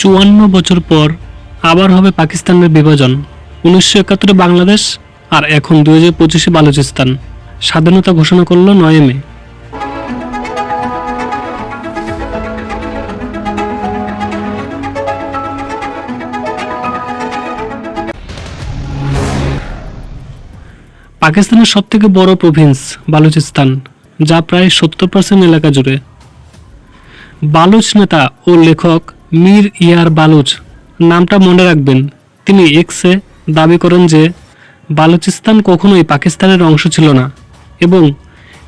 চুয়ান্ন বছর পর আবার হবে পাকিস্তানের বিভাজন। উনিশশো একাত্তরে বাংলাদেশ আর এখন দুই হাজার পঁচিশে বালুচিস্তান। স্বাধীনতা ঘোষণা করল নয় মে। পাকিস্তানের সবথেকে বড় প্রভিন্স বালুচিস্তান, যা প্রায় সত্তর পার্সেন্ট এলাকা জুড়ে। বালুচ নেতা ও লেখক মীর ইয়ার বালুচ। নামটা মনে রাখবেন। তিনি এক্সে দাবি করেন যে, বালুচিস্তান কখনোই পাকিস্তানের অংশ ছিল না এবং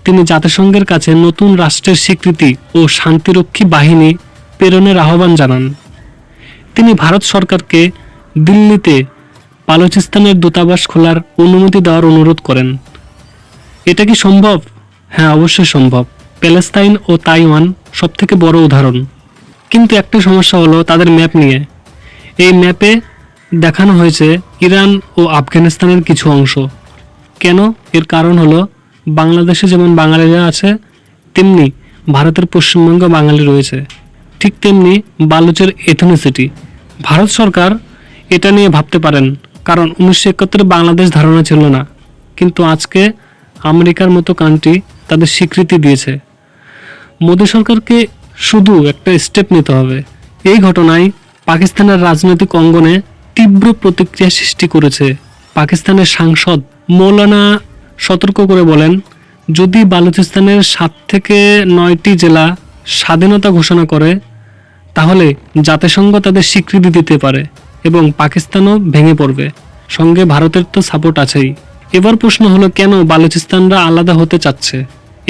তিনি জাতিসংঘের কাছে নতুন রাষ্ট্রের স্বীকৃতি ও শান্তিরক্ষী বাহিনী প্রেরণের আহ্বান জানান। তিনি ভারত সরকারকে দিল্লিতে বালুচিস্তানের দূতাবাস খোলার অনুমতি দেওয়ার অনুরোধ করেন। এটা কি সম্ভব? হ্যাঁ অবশ্যই সম্ভব। প্যালেস্তাইন ও তাইওয়ান সবথেকে বড় উদাহরণ। কিন্তু একটা সমস্যা হলো তাদের ম্যাপ নিয়ে। এই ম্যাপে দেখানো হয়েছে ইরান ও আফগানিস্তানের কিছু অংশ। কেন? এর কারণ হলো বাংলাদেশে যেমন বাঙালিরা আছে, তেমনি ভারতের পশ্চিমবঙ্গ বাঙালি রয়েছে। ঠিক তেমনি বালুচের এথনিসিটি ভারত সরকার এটা নিয়ে ভাবতে পারেন, কারণ উনিশশো একাত্তরে বাংলাদেশ ধারণা ছিল না। কিন্তু আজকে আমেরিকার মতো কান্ট্রি তাদের স্বীকৃতি দিয়েছে। মোদী সরকারকে শুধু একটা স্টেপ নিতে হবে। এই ঘটনায় পাকিস্তানের রাজনৈতিক অঙ্গনে তীব্র প্রতিক্রিয়া সৃষ্টি করেছে। পাকিস্তানের সাংসদ মৌলানা সতর্ক করে বলেন, যদি বালুচিস্তানের সাত থেকে নয়টি জেলা স্বাধীনতা ঘোষণা করে, তাহলে জাতিসংঘ তাদের স্বীকৃতি দিতে পারে এবং পাকিস্তানও ভেঙে পড়বে। সঙ্গে ভারতের তো সাপোর্ট আছেই। এবার প্রশ্ন হলো, কেন বালুচিস্তানরা আলাদা হতে চাচ্ছে?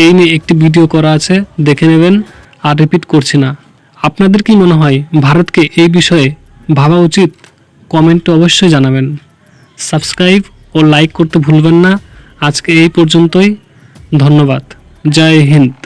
এই নিয়ে একটি ভিডিও করা আছে, দেখে নেবেন। আর রিপিট করছি না। আপনাদের কি মনে হয় ভারতকে এই বিষয়ে ভাবা উচিত? কমেন্টে অবশ্যই জানাবেন। সাবস্ক্রাইব ও লাইক করতে ভুলবেন না। আজকে এই পর্যন্তই। ধন্যবাদ। জয় হিন্দ।